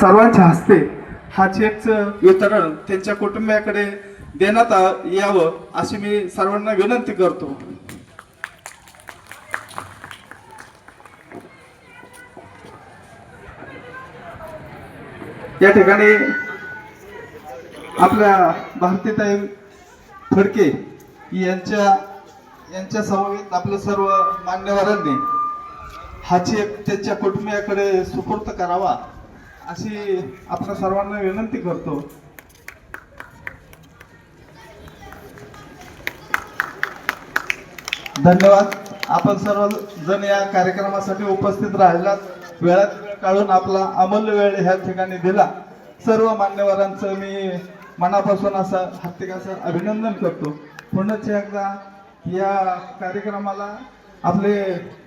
सर्वांच्या हस्ते हा चेकचं वितरण त्यांच्या कुटुंबियाकडे देण्यात यावं अशी मी सर्वांना विनंती करतो. या ठिकाणी आपल्या भारतीताई फडके यांच्या यांच्या समवेत आपल्या सर्व मान्यवरांनी हा चेक त्यांच्या कुटुंबियाकडे सुपूर्त करावा. अशी आपल्या सर्वांना विनंती करतो. धन्यवाद. आपण सर्व जण या कार्यक्रमासाठी उपस्थित राहिलात. वेळात वेळ काढून आपला अमूल्य वेळ ह्या ठिकाणी दिला. सर्व मान्यवरांचं मी मनापासून असं हत्तिकाचं अभिनंदन करतो. पुन्हा एकदा या कार्यक्रमाला आपले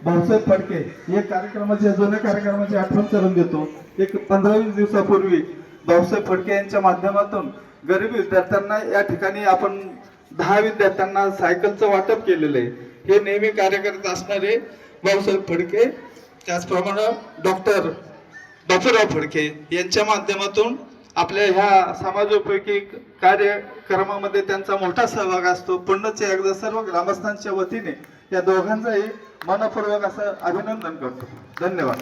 भाऊसाहेब फडके या कार्यक्रमाचे जुन्या कार्यक्रमाची आठवण करून देतो. एक पंधरा वीस दिवसापूर्वी भाऊसाहेब फडके यांच्या माध्यमातून गरीब विद्यार्थ्यांना या ठिकाणी आपण दहा विद्यार्थ्यांना सायकलचं वाटप केलेलं आहे. हे नेहमी कार्य करत असणारे भाऊसाहेब फडके त्याचप्रमाणे डॉक्टर बापूराव फडके यांच्या माध्यमातून आपल्या ह्या समाजोपयोगी कार्यक्रमामध्ये त्यांचा मोठा सहभाग असतो. पुण्याच्या एकदा सर्व ग्रामस्थांच्या वतीने या दोघांचंही मनपूर्वक असं अभिनंदन करतो. धन्यवाद.